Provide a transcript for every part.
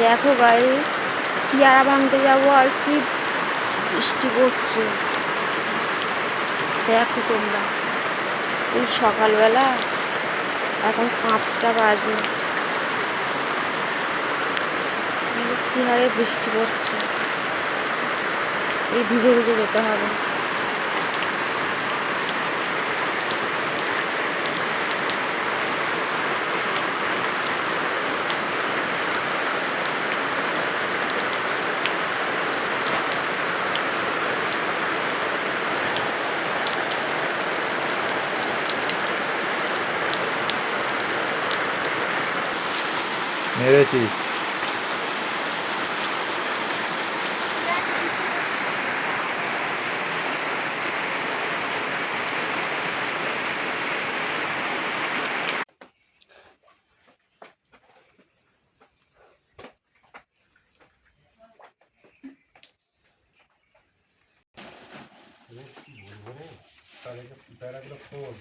দেখো গাইস পেয়ারা ভাঙতে যাব আর কি বৃষ্টি পড়ছে। দেখো তোমরা, এই সকালবেলা এখন পাঁচটা বাজে। কি হারে বৃষ্টি পড়ছে। এই ভিজে ভিজে যেতে হবে। মেরেছি।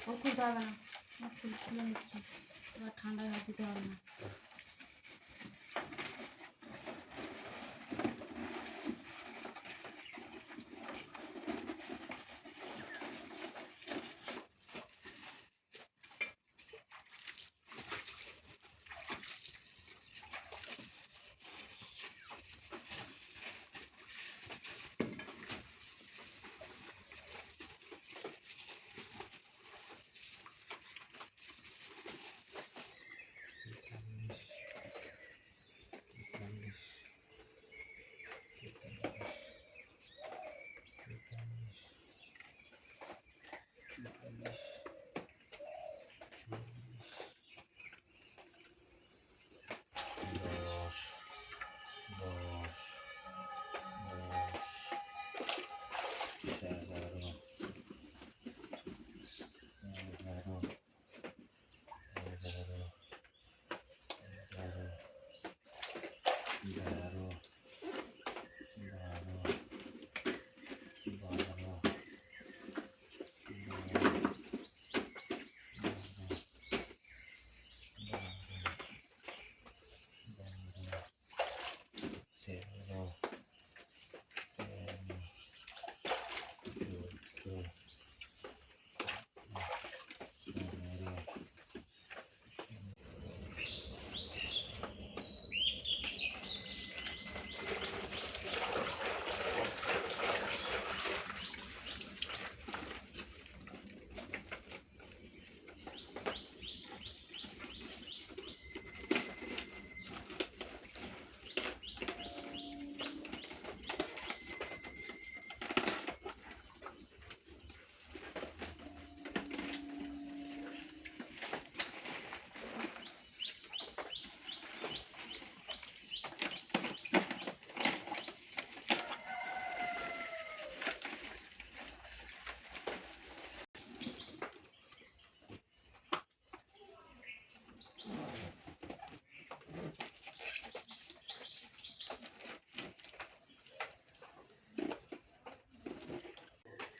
খুলতে হবে না খুলে নিচ্ছি। এবার ঠান্ডায় দিতে হবে না।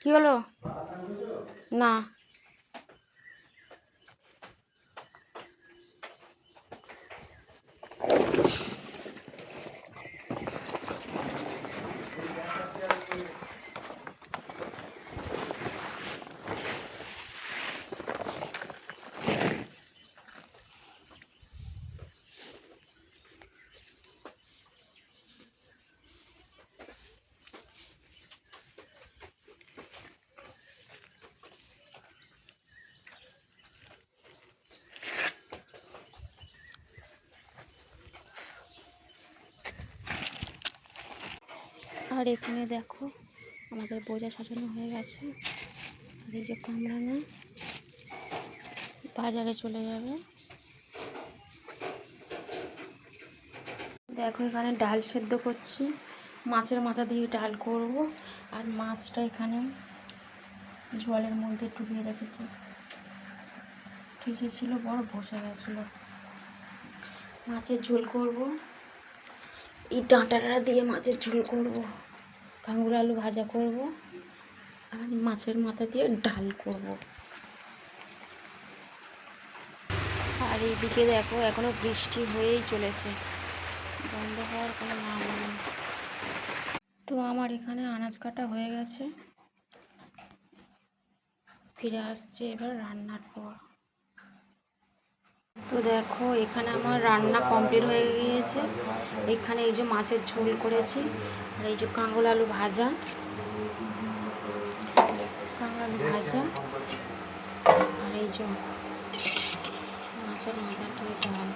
কি হলো? না। আর এখানে দেখো আমাদের বোঝা সাজানো হয়ে গেছে। আর এই যে কামড়ানো বাজারে চলে যাবে। দেখো এখানে ডাল সেদ্ধ করছি। মাছের মাথা দিয়ে ডাল করব। আর মাছটা এখানে জলের মধ্যে ডুবিয়ে রেখেছি। ফ্রিজে ছিল বড়, বসে গেছিল। মাছের ঝোল করব। এই ডাঁটাটা দিয়ে মাছের ঝোল করব। কাঙ্গুর আলু ভাজা করব আর মাছের মাথা দিয়ে ডাল করব। আর এইদিকে দেখো, এখনও বৃষ্টি হয়েই চলেছে। বন্ধ হওয়ার কোনো নাম নেই। তো আমার এখানে আনাজ কাটা হয়ে গেছে। ফিরে আসছে এবার রান্নার পর। তো দেখো, এখানে আমার রান্না কমপ্লিট হয়ে গিয়েছে। এখানে এই যে মাছের ঝোল করেছি, আর এই যে কাঙ্গল আলু ভাজা। কাঙ্গল আলু ভাজা। আর এই যে মাছের মাথা দিয়ে ডাল